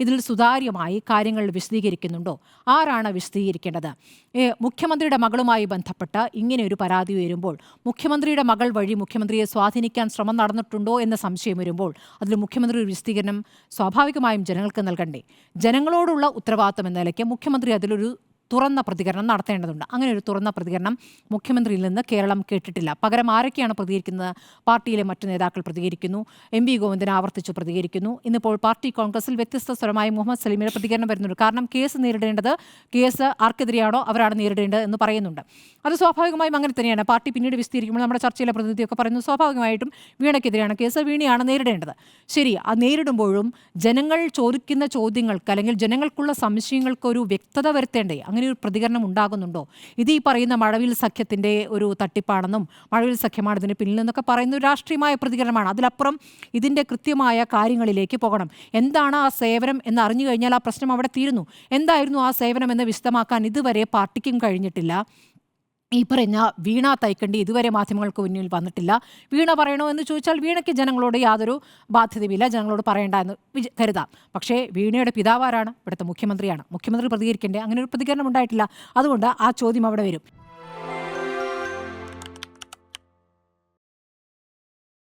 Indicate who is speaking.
Speaker 1: ഇതിൽ സുതാര്യമായി കാര്യങ്ങൾ വിശദീകരിക്കുന്നുണ്ടോ? ആരാണ് വിശദീകരിക്കേണ്ടത്? മുഖ്യമന്ത്രിയുടെ മകളുമായി ബന്ധപ്പെട്ട് ഇങ്ങനെ ഒരു പരാതി ഉയരുമ്പോൾ മുഖ്യമന്ത്രിയുടെ മകൾ വഴി മുഖ്യമന്ത്രിയെ സ്വാധീനിക്കാൻ ശ്രമം നടന്നിട്ടുണ്ടോ എന്ന സംശയം വരുമ്പോൾ അതിൽ മുഖ്യമന്ത്രി ഒരു വിശദീകരണം സ്വാഭാവികമായും ജനങ്ങൾക്ക് നൽകണ്ടേ. ജനങ്ങളോടുള്ള ഉത്തരവാദിത്തം എന്ന നിലയ്ക്ക് മുഖ്യമന്ത്രി അതിലൊരു തുറന്ന പ്രതികരണം നടത്തേണ്ടതുണ്ട്. അങ്ങനെ ഒരു തുറന്ന പ്രതികരണം മുഖ്യമന്ത്രിയിൽ നിന്ന് കേരളം കേട്ടിട്ടില്ല. പകരം ആരൊക്കെയാണ് പ്രതികരിക്കുന്നത്? പാർട്ടിയിലെ മറ്റു നേതാക്കൾ പ്രതികരിക്കുന്നു. എം വി ഗോവിന്ദൻ ആവർത്തിച്ച് പ്രതികരിക്കുന്നു. ഇന്നിപ്പോൾ പാർട്ടി കോൺഗ്രസിൽ വ്യത്യസ്ത സ്വരമായി മുഹമ്മദ് സലീമിന് പ്രതികരണം വരുന്നുണ്ട്. കാരണം കേസ് നേരിടേണ്ടത് കേസ് ആർക്കെതിരെയാണോ അവരാണ് നേരിടേണ്ടത് എന്ന് പറയുന്നുണ്ട്. അത് സ്വാഭാവികമായും അങ്ങനെ തന്നെയാണ്. പാർട്ടി പിന്നീട് വിസ്തീരിക്കുമ്പോൾ നമ്മുടെ ചർച്ചയിലെ പ്രതിനിധിയൊക്കെ പറയുന്നു സ്വാഭാവികമായിട്ടും വീണയ്ക്കെതിരെയാണ് കേസ് വീണയാണ് നേരിടേണ്ടത്. ശരി അത് നേരിടുമ്പോഴും ജനങ്ങൾ ചോദിക്കുന്ന ചോദ്യങ്ങൾക്ക് അല്ലെങ്കിൽ ജനങ്ങൾക്കുള്ള സംശയങ്ങൾക്ക് ഒരു വ്യക്തത വരുത്തേണ്ടേ? അങ്ങനെ ഒരു പ്രതികരണം ഉണ്ടാകുന്നുണ്ടോ? ഇത് ഈ പറയുന്ന മഴവിൽ സഖ്യത്തിന്റെ ഒരു തട്ടിപ്പാണെന്നും മഴവിൽ സഖ്യമാണ് ഇതിന് പിന്നിൽ നിന്നൊക്കെ പറയുന്ന ഒരു രാഷ്ട്രീയമായ പ്രതികരണമാണ്. അതിലപ്പുറം ഇതിന്റെ കൃത്യമായ കാര്യങ്ങളിലേക്ക് പോകണം. എന്താണ് ആ സേവനം എന്ന് അറിഞ്ഞു കഴിഞ്ഞാൽ ആ പ്രശ്നം അവിടെ തീരുന്നു. എന്തായിരുന്നു ആ സേവനം എന്ന് വിശദമാക്കാൻ ഇതുവരെ പാർട്ടിക്കും കഴിഞ്ഞിട്ടില്ല. ഈ പറഞ്ഞ വീണ തൈക്കണ്ടി ഇതുവരെ മാധ്യമങ്ങൾക്ക് മുന്നിൽ വന്നിട്ടില്ല. വീണ പറയണോ എന്ന് ചോദിച്ചാൽ വീണയ്ക്ക് ജനങ്ങളോട് യാതൊരു ബാധ്യതയുമില്ല. ജനങ്ങളോട് പറയേണ്ട എന്ന് കരുതാം. പക്ഷേ വീണയുടെ പിതാവാരാണ് ഇവിടുത്തെ മുഖ്യമന്ത്രിയാണ്. മുഖ്യമന്ത്രി പ്രതികരിക്കേണ്ടേ? അങ്ങനെ ഒരു പ്രതികരണം ഉണ്ടായിട്ടില്ല. അതുകൊണ്ട് ആ ചോദ്യം അവിടെ വരും.